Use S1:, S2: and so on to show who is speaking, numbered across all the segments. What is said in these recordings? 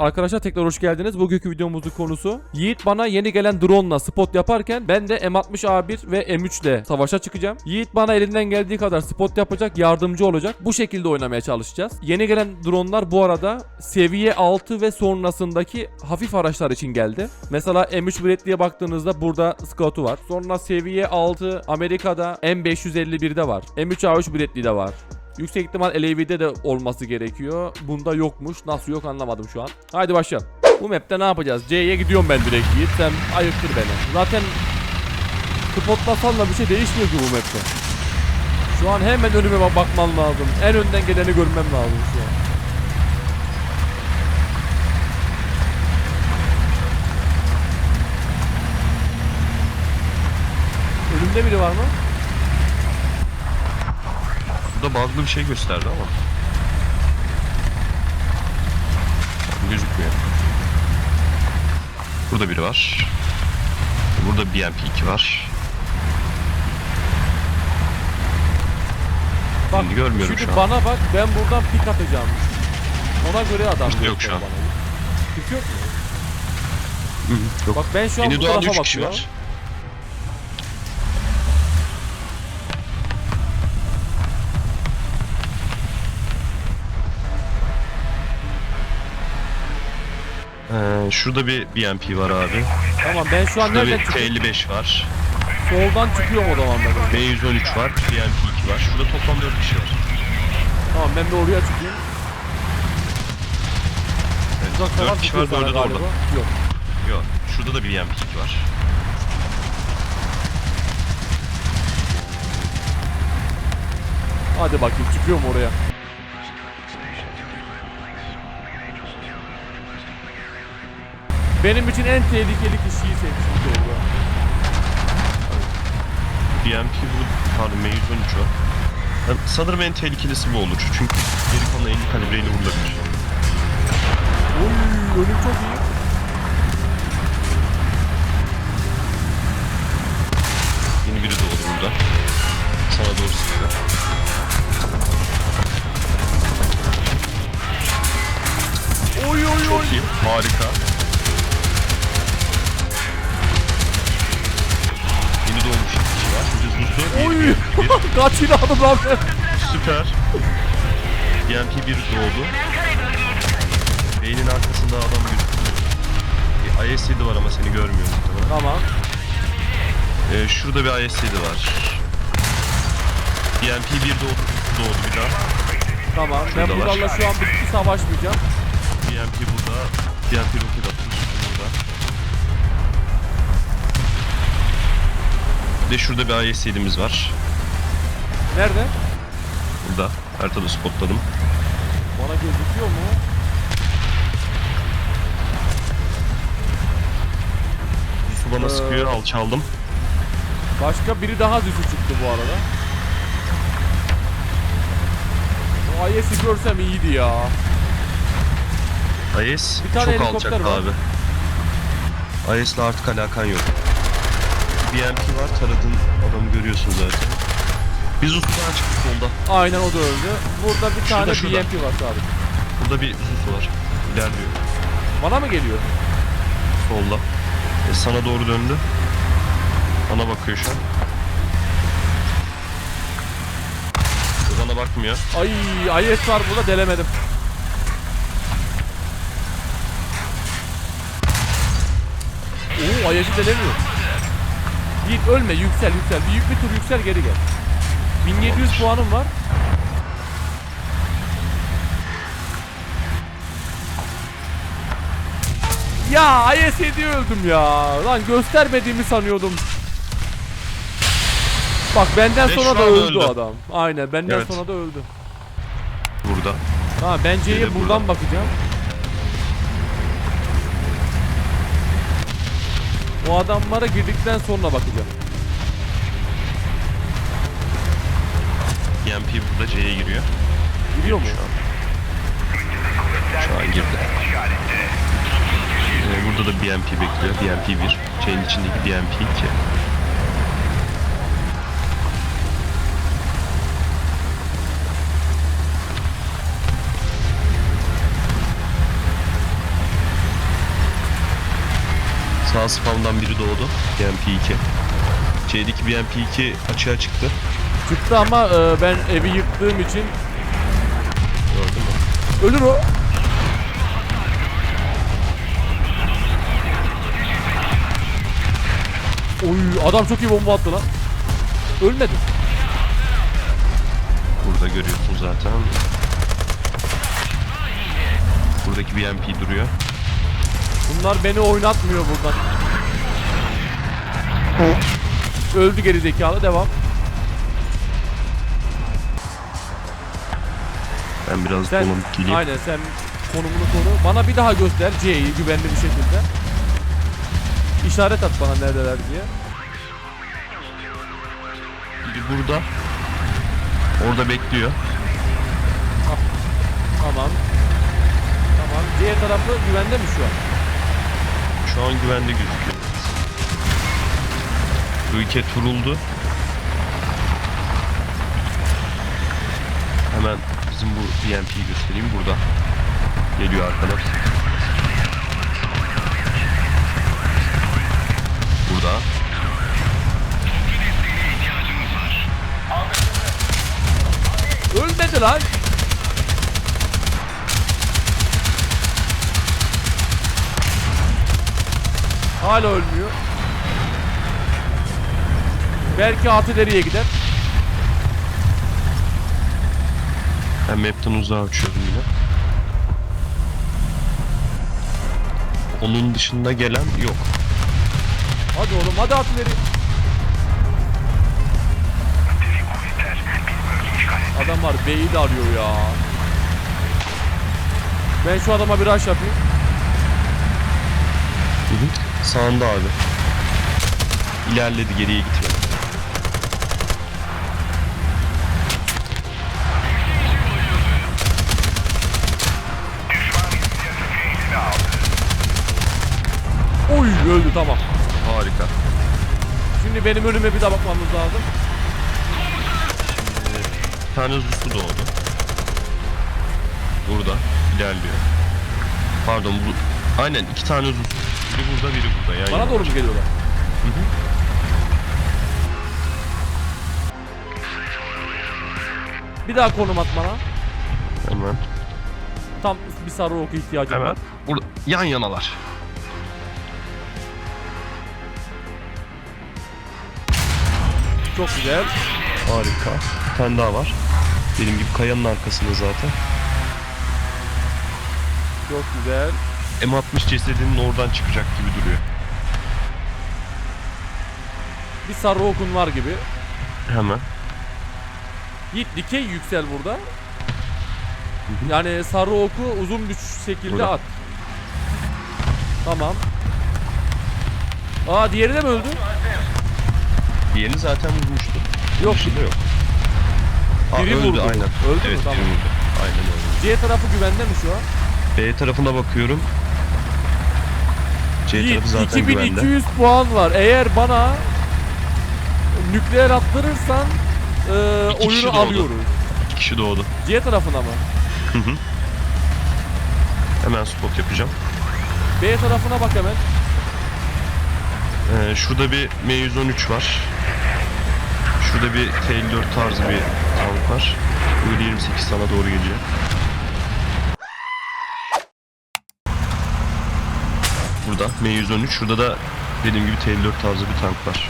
S1: Arkadaşlar tekrar hoş geldiniz. Bugünkü videomuzun konusu Yiğit bana yeni gelen drone'la spot yaparken ben de M60A1 ve M3 ile savaşa çıkacağım. Yiğit bana elinden geldiği kadar spot yapacak, yardımcı olacak. Bu şekilde oynamaya çalışacağız. Yeni gelen drone'lar bu arada seviye 6 ve sonrasındaki hafif araçlar için geldi. Mesela M3 Bradley'e baktığınızda burada Scout'u var. Sonra seviye 6 Amerika'da M551'de var. M3A3 Bradley'de var. Yüksek ihtimal LAV'de de olması gerekiyor. Bunda yokmuş. Nasıl yok anlamadım şu an. Haydi başlayalım. Bu map'te ne yapacağız? C'ye gidiyorum ben direkt Yiğit. Sen ayıktır beni. Zaten spotlasan da bir şey değişmiyor ki bu map'te. Şu an hemen önüme bak- bakman lazım. En önden geleni görmem lazım şu an. Önümde biri var mı?
S2: Burada bug'lı bir şey gösterdi ama. Gözükmüyor. Burada biri var. Burada BMP2 var.
S1: Bak
S2: Şimdi görmüyorum şu an.
S1: bana bak ben buradan pik atacağım. Ona göre adam
S2: İşte yok şu an.
S1: Pik yok mu?
S2: Yok.
S1: Bak ben şu an
S2: Yeni
S1: bu tarafa
S2: 3 kişi
S1: bakıyorum.
S2: var. Ee, şurada bir BMP var abi.
S1: Tamam ben şu an
S2: Şurada
S1: nereden
S2: bir
S1: çıkıyorum?
S2: T55 var.
S1: Soldan çıkıyorum o zaman ben.
S2: B113 var. BMP2 var. Şurada toplam 4 kişi var.
S1: Tamam ben de oraya çıkayım.
S2: Evet,
S1: Uzak savaş
S2: 4 kişi var.
S1: sana
S2: 4'ü de orada.
S1: Yok.
S2: Yok. Şurada da bir BMP2 var.
S1: Hadi bakayım çıkıyorum oraya. Benim için en tehlikeli kişiyi seçtim orada.
S2: BMP bu pardon M113 o. Yani sanırım en tehlikelisi bu olur. Çünkü geri kalan 50 kalibreyle vurulabilir.
S1: Oy önüm çok iyi.
S2: Yeni biri doğdu burada. Sana doğru sıkıyor.
S1: Oy oy oy.
S2: Çok iyi. Harika.
S1: Kaç yıl aldım lan ben.
S2: Süper. BMP1 doğdu. Beynin arkasında adam. Bir IS-7 var ama seni görmüyor muhtemelen.
S1: Tamam.
S2: Ee, şurada bir IS-7 var. BMP1 doğdu, doğdu bir daha.
S1: Tamam. Ben
S2: Şuradalar.
S1: bunlarla şu an bir savaşmayacağım.
S2: BMP burada. BMP roket attı. burada. Bir de şurada bir IS-7'miz var.
S1: Nerede?
S2: Burada. Haritada spotladım.
S1: Bana gözüküyor mu?
S2: Su bana
S1: Ee,
S2: sıkıyor. Alçaldım.
S1: Başka biri daha düşük çıktı bu arada. O IS'i görsem iyiydi ya.
S2: IS
S1: Bir tane
S2: çok alçak
S1: var.
S2: abi. IS'le artık alakan yok. BMP var. Taradın adamı görüyorsun zaten. Biz usudan çıktık solda.
S1: Aynen o da öldü. Burada bir
S2: Şurada,
S1: tane
S2: şurada.
S1: BMP var sadece.
S2: Burada bir Zusu var. İlerliyor.
S1: Bana mı geliyor?
S2: Solda. E, sana doğru döndü. Bana bakıyor şu an. Bana bakmıyor.
S1: Ay IS var burada delemedim. Oo IS'i delemiyor. Yiğit ölme yüksel yüksel. Büyük bir tur yüksel geri gel. 1700 puanım var. Ya IS diye öldüm ya. Lan göstermediğimi sanıyordum. Bak benden
S2: Ve
S1: sonra da öldü
S2: öldü.
S1: adam. Aynen benden
S2: Evet.
S1: sonra da öldü.
S2: Burada.
S1: Ha ben C'ye
S2: Biri
S1: buradan
S2: buradan.
S1: bakacağım. O adamlara girdikten sonra bakacağım.
S2: BMP E burada C'ye giriyor.
S1: Giriyor mu?
S2: Şu an. Şu an girdi. E, burada da BMP bekliyor. BMP 1. C'nin içindeki BMP 2. Sağ spamdan biri doğdu. BMP2. C'deki BMP2 açığa çıktı.
S1: Çıktı ama e, ben evi yıktığım için ölür o. Oy adam çok iyi bomba attı lan. Ölmedi.
S2: Burada görüyorsun zaten. Buradaki BMP duruyor.
S1: Bunlar beni oynatmıyor buradan. Öldü geri zekalı devam.
S2: Ben biraz
S1: Sen
S2: dolanıp geleyim.
S1: aynen sen konumunu koru. Bana bir daha göster C'yi güvenli bir şekilde. İşaret at bana neredeler diye.
S2: Biri burada. Orada bekliyor.
S1: Tamam. Tamam. C tarafı güvende mi şu an?
S2: Şu an güvende gözüküyor. Ülke turuldu. Hemen bizim bu BMP'yi göstereyim burada. Geliyor arkadan. Burada.
S1: Ölmedi lan. Hala ölmüyor. Belki atı deriye gider.
S2: Ben map'ten uzağa uçuyorum yine. Onun dışında gelen yok.
S1: Hadi oğlum hadi atı deri. Adam var B'yi de arıyor ya. Ben şu adama bir rush yapayım.
S2: Hı hı. Sağında abi. İlerledi geriye gitmedi.
S1: Oy öldü tamam.
S2: Harika.
S1: Şimdi benim ölüme bir daha bakmamız lazım.
S2: Bir tane Zus'u doğdu. Burada ilerliyor. Pardon bu aynen iki tane Zus. Biri burada biri burada. Yani
S1: Bana doğru mu geliyorlar? Bir daha konum at bana.
S2: Hemen.
S1: Tam bir sarı oku ihtiyacım
S2: Hemen.
S1: var.
S2: Burada yan yanalar.
S1: Çok güzel.
S2: Harika. Bir tane daha var. Benim gibi kayanın arkasında zaten.
S1: Çok güzel.
S2: M60 cesedinin oradan çıkacak gibi duruyor.
S1: Bir sarı okun var gibi.
S2: Hemen.
S1: Yiğit dikey yüksel burada. Yani sarı oku uzun bir şekilde
S2: Burada.
S1: at. Tamam. Aa diğeri de mi öldü?
S2: Diğerini zaten vurmuştu.
S1: Yok.
S2: Dışında yok. Aa,
S1: Biri
S2: öldü
S1: vurdu.
S2: aynen.
S1: Öldü mü?
S2: evet,
S1: Tamam.
S2: biri vurdu. Aynen öyle.
S1: C tarafı güvende mi şu an?
S2: B tarafına bakıyorum. C tarafı zaten
S1: 2200
S2: güvende.
S1: puan var. Eğer bana nükleer attırırsan e,
S2: İki kişi
S1: oyunu
S2: doğdu.
S1: alıyoruz.
S2: İki kişi doğdu.
S1: C tarafına mı?
S2: Hı hı. Hemen spot yapacağım.
S1: B tarafına bak hemen.
S2: Ee, şurada bir M113 var. Şurada bir T54 tarzı bir tank var. Böyle 28 sana doğru geliyor. Burada M113. Şurada da dediğim gibi T54 tarzı bir tank var.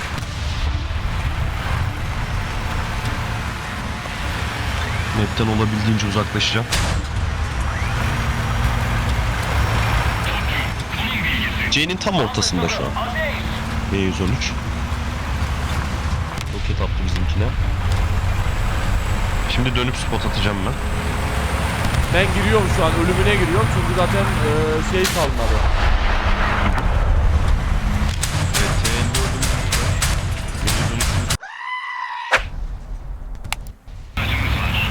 S2: Map'ten olabildiğince uzaklaşacağım. C'nin tam ortasında şu an. M113. Roket attı bizimkine. Şimdi dönüp spot atacağım ben.
S1: Ben giriyorum şu an ölümüne giriyorum çünkü zaten e, şey kalmadı.
S2: Evet, T54'üm burada. M113'üm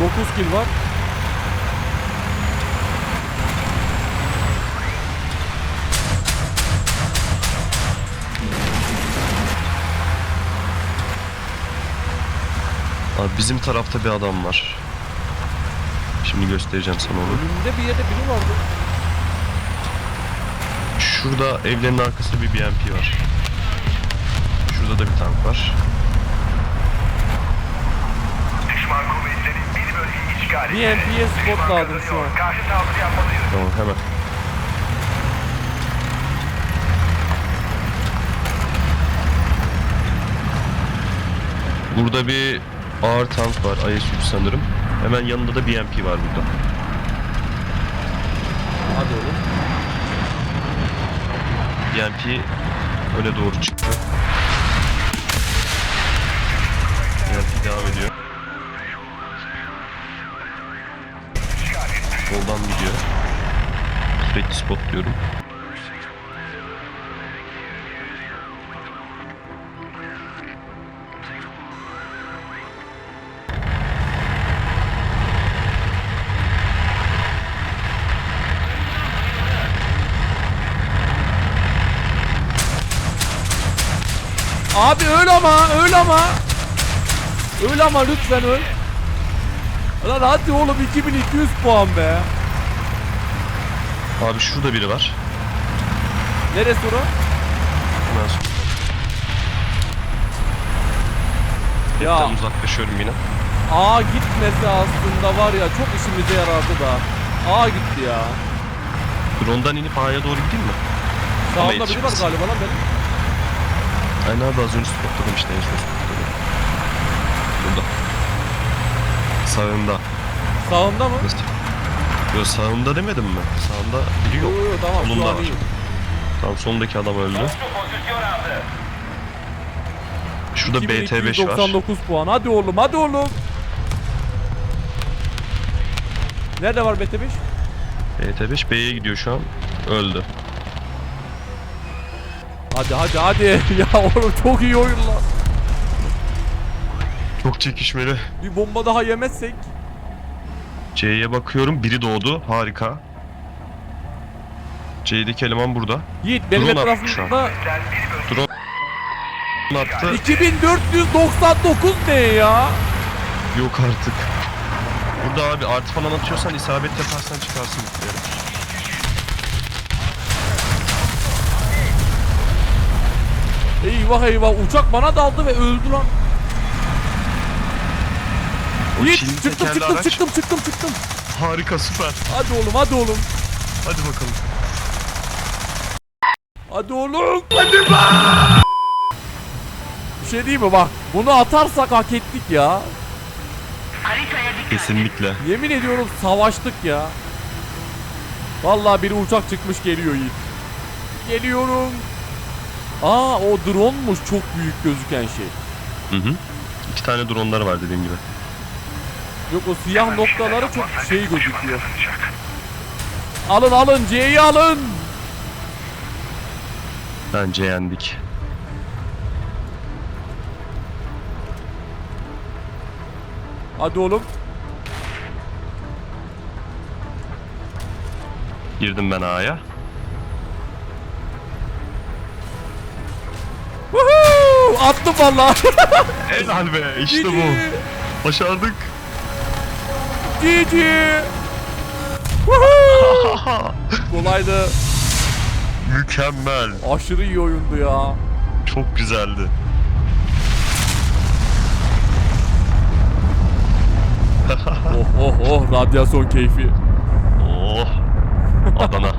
S1: 9 kill var.
S2: Abi bizim tarafta bir adam var. Şimdi göstereceğim sana onu.
S1: Önümde bir yerde biri vardı.
S2: Şurada evlerin arkasında bir BMP var. Şurada da bir tank var.
S3: Düşman kuvvetleri bir bölgeyi işgal etti.
S1: BMP'ye spot lazım şu an.
S3: Karşı saldırı yapmalıyız.
S2: Tamam hemen. Burada bir ağır tank var. IS-3 sanırım. Hemen yanında da BMP var burada.
S1: Hadi oğlum.
S2: BMP öne doğru çıktı. BMP devam ediyor. Soldan gidiyor. Sürekli spotluyorum.
S1: Abi öl ama öl ama. Öl ama lütfen öl. Lan hadi oğlum 2200 puan be.
S2: Abi şurada biri var.
S1: Neresi o?
S2: Hemen
S1: Ya
S2: Hepten uzaklaşıyorum yine.
S1: A gitmesi aslında var ya çok işimize yarardı da. A gitti ya.
S2: Drone'dan inip A'ya doğru gideyim mi?
S1: Sağımda biri var galiba lan benim.
S2: Aynen abi az önce spotladım işte en son spotladım. Burada. Sağında.
S1: Sağımda mı?
S2: Nasıl? Yo sağında demedim mi? Sağında biri
S1: Yo
S2: yok.
S1: yo yo, tamam şu
S2: Solunda
S1: an
S2: var.
S1: iyi.
S2: Tamam sondaki adam öldü. Şurada BT5 var.
S1: 2299 puan. Hadi oğlum hadi oğlum. Nerede var BT5?
S2: BT5 B'ye gidiyor şu an. Öldü.
S1: Hadi hadi hadi. ya oğlum çok iyi oyun lan.
S2: Çok çekişmeli.
S1: Bir bomba daha yemezsek.
S2: C'ye bakıyorum. Biri doğdu. Harika. C'deki eleman burada.
S1: Yiğit benim
S2: Drone
S1: etrafımda
S2: Drone attı.
S1: 2499 ne ya?
S2: Yok artık. Burada abi artı falan atıyorsan isabet yaparsan çıkarsın. Yani.
S1: Eyvah eyvah uçak bana daldı ve öldü lan.
S2: O
S1: Yiğit
S2: Çinli
S1: çıktım
S2: tekerli
S1: çıktım
S2: araç.
S1: çıktım çıktım çıktım.
S2: Harika süper.
S1: Hadi oğlum hadi oğlum.
S2: Hadi bakalım.
S1: Hadi oğlum. Hadi Bir şey diyeyim mi bak. Bunu atarsak hak ettik ya.
S2: Kesinlikle.
S1: Yemin ediyorum savaştık ya. Vallahi bir uçak çıkmış geliyor Yiğit. Geliyorum. Aa o drone'muş çok büyük gözüken şey.
S2: Hı hı. İki tane dronlar var dediğim gibi.
S1: Yok o siyah noktaları çok şey gözüküyor. Alın alın C'yi alın.
S2: Bence yendik.
S1: Hadi oğlum.
S2: Girdim ben A'ya.
S1: Attım valla.
S2: Helal be işte bu. Başardık.
S1: Woohoo! Kolaydı.
S2: Mükemmel.
S1: Aşırı iyi oyundu ya.
S2: Çok güzeldi.
S1: Oh oh oh radyasyon keyfi.
S2: Oh. Adana.